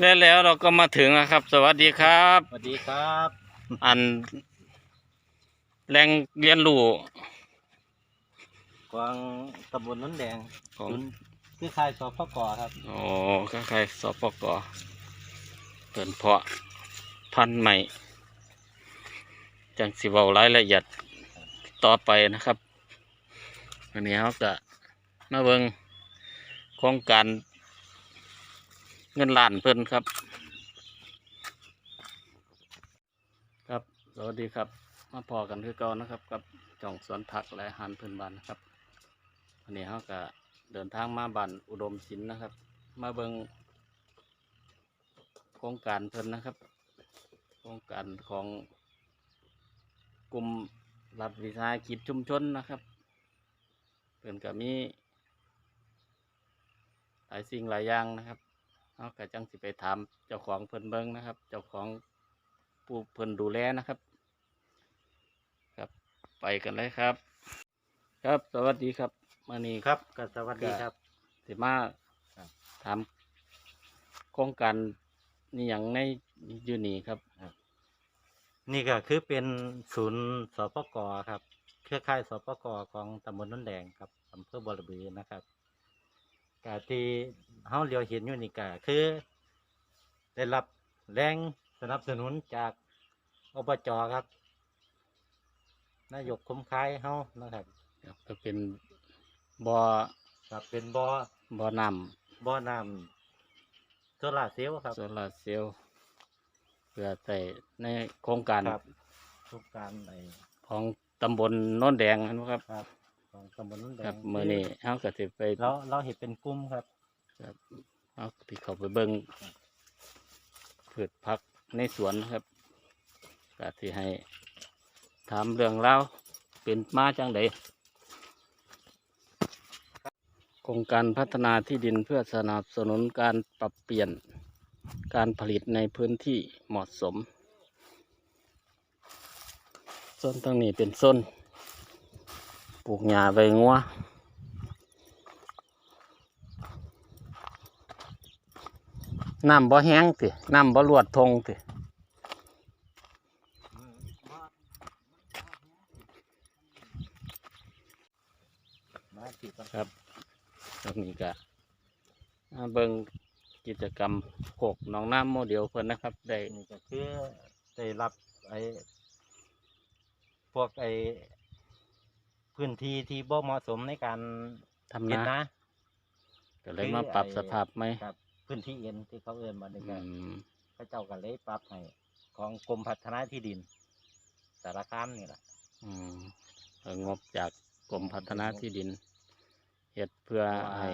และแล้วเราก็มาถึงแล้วครับ สวัสดีครับ สวัสดีครับ อัน แรงเรียนรู้กวางตำบลน้นแดงของศูนย์คือคายสพกครับ โอ้ก็ใครสปกเปินเพาะพันธุ์ใหม่ จังสิเว้ารายละเอียดต่อไปนะครับอันนี้เขาก็มาเบิงโครงการ เงินล้านเพิ่นครับ ครับสวัสดีครับ มาพอกันคือเก่านะครับ กับจ่องสวนผักและอาหารพื้นบ้านนะครับวันนี้เขาก็เดินทางมาบ้านอุดมศิลป์นะครับ มาเบิงโครงการเพิ่นนะครับ โครงการของกลุ่มรัฐวิสาหกิจชุมชนนะครับเพิ่นก็มีหลายสิ่งหลายอย่างนะครับ เขาก็จังสิไปถามเจ้าของเพิ่นเบิงนะครับ เจ้าของผู้เพิ่นดูแลนะครับ ครับไปกันเลยครับ ครับสวัสดีครับมานี่ครับก็สวัสดีครับ สิมาครับถามโครงการนี่อย่างในอยูนี่ครับนี่ก็คือเป็นศูนย์สปกครับ เครือข่ายสปกของตำบลน้นแดงครับอำเภอบอระบือนะครับ กาที่เฮาเลียวเห็นอยู่นี่ก็คือ ได้รับแรงสนับสนุนจากอบจครับ นายกคมคายเฮานะครับครับก็เป็นบ่อครับเป็นบ่อบ่อน้บ่อน้ำโซลาร์เซลล์ครับำโซลาร์เซลล์เพื่อใส่ในโครงการครับทุกการไอของตำบลโน้นแดงนะครับ ครับ ของตำบลน้นแดงครับมื้อนี้เฮาก็สิไปเราเราเห็นเป็นกลุ่มครับครับเฮาสิเข้าไปเบิ่งพืชผักในสวนนะครับก็สิให้ถามเรื่องราวเป็นมาจังไดโครงการพัฒนาที่ดินเพื่อสนับสนุนการปรับเปลี่ยนการผลิตในพื้นที่เหมาะสมโซนตรงนี้เป็นโซน ปลูกหญ้าใบงัวน้ำบ่แห้งติน้ำบ่ลวดทงติมาติดกันครับตรงนี้ก็มาเบิ่งกิจกรรมโขกหนองน้ำโมเดลเพิ่นนะครับ ได้นี่ก็คือได้รับไอพวกไอ พื้นที่ที่บ่เหมาะสมในการทำเห็นนา นะ ก็เลยมาปรับคือไอ้สภาพไหมครับ พื้นที่เอ็นที่เขาเอื้อนมาในอืการมพระเจ้าก็เลยปรับให้ของกรมพัฒนาที่ดิน สารคามนี่แหละ อืมเอางบจากกรมพัฒนาที่ดินเฮ็ดเพื่อให้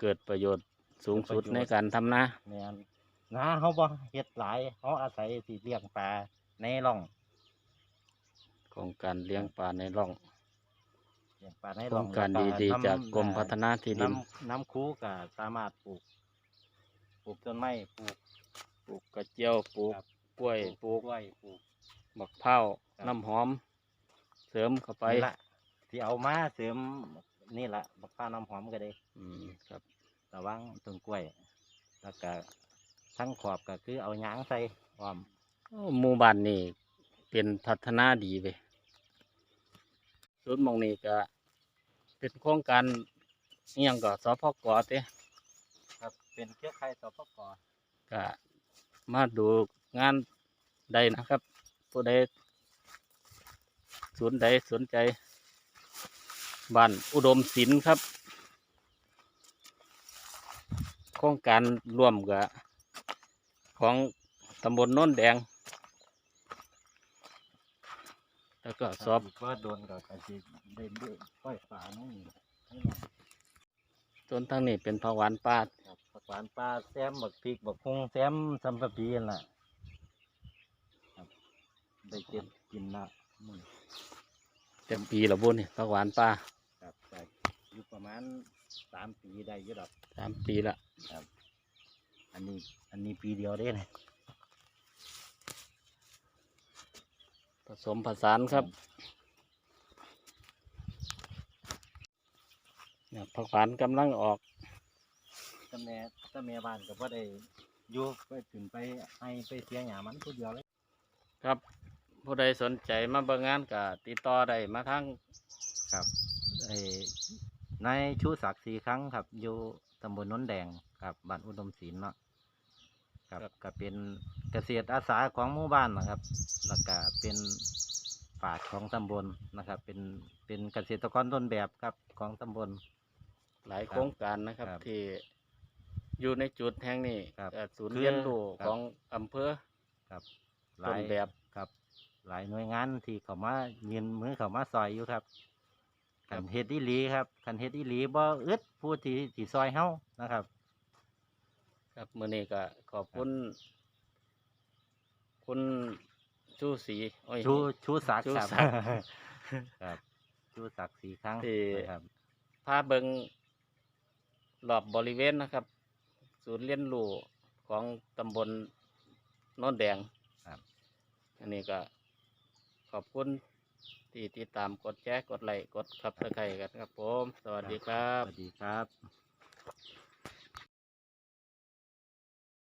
เกิดประโยชน์สูงสุดในการทำนาแม่นนาเขาบ่เฮ็ดหลายเขาอาศัยสิเลี้ยงปลาในร่องของการเลี้ยงปลาในร่อง เลี้ยงปลาในโครร่องงการแล้วดีทำๆจากกรมพัฒนาที่ดินน้ำน้ำคูก็สามารถปลูก ปลูกต้นไม้ปลูก ปลูกกระเจียวปลูกครับ กล้วยปลูกกล้วยปลูก บักเพ้าวครับ น้ำหอม เสริมเข้าไปนี่ละที่เอามาเสริมนี่ละบักฟ้าน้ำหอมก็ได้อืมครับระวังต้นกล้วย แล้วก็ทั้งขอบก็คือเอาหยางใส่พร้อม โอ้หมู่บ้านนี่เป็นพัฒนาดีไปศู นย์หมองนี้ก็เป็นโครงการอิหยังก็สพกเต้ครับเป็นเครือข่ายสปกก็มาดูงานใดนะครับผู้ใดศูนใดสนใจบ้านอุดมศิลป์ครับ โครงการร่วมกับของตำบลโน้นแดง แล้ว ก็สอบว่าโดนกับอาชีพได้ด้วยก้อยฝาน้องนี่ให้ลองต้นทั้งนี้เป็นผักหวานป่าครับผักหวานปลาแซมบักพริกบักพุงแซมซัมปะปีนั่นล่ะครับได้เก็บกินละมื้อเต็มปีและบุญนี่ผักหวานป่าครับแต่อยู่ประมาณสามปีได้อยี่ดอกสามปีละครับ อันนี้อันนี้ปีเดียวได้เลย ผสมผสานครับเนี่ยผักหวานกำลังออกตาแม่ตาแม่บ้านก็บ่ได้อยู่ไปถึงไปไอไปเสียหยามันผู้เดียวเลย ครับ ผู้ใดสนใจมาเบิ่งงานก็ติดต่อได้มาทางครับไอ้นายชูศักดิ์สีครั้งครับ อยู่ตำบลนนแดงครับบ้านอุดมศิลป์เนาะ ครับก็เป็นเกษตรอาสาของหมู่บ้านนะครับแล้วก็เป็นฝาดของตำบลนะครับ เป็นเป็นเกษตรกรต้นแบบครับของตำบล หลายโครงการนะครับ ครับที่อยู่ในจุดแห่งนี้ครับเอ่อศูนย์คือเรียนรู้ครับ ของอำเภอครับต้นแบบ ครับ หลายหน่วยงานที่เขามายืนมือเขามาซอยอยู่ครับคันเฮ็ดอีหลีครับคันเฮ็ดอีหลีบ่อึดผู้ที่ที่ซอยเฮานะครับ ครับมื้อนี้ก็ขอบคุณ คุณชูศรีโอ้ย ชูชูศักดิ์ชูครับศักดิ์ ครับ ชูศักดิ์สีครั้งที่ นะครับ พาเบิงรอบบริเวณนะครับ ศูนย์เรียนรู้ของตำบลโน้นแดงครับ อันนี้ก็ขอบคุณที่ติดตามกดแชร์กดไลค์กดขับสไครกันครับผม สวัสดีครัสบ วัสดีครับ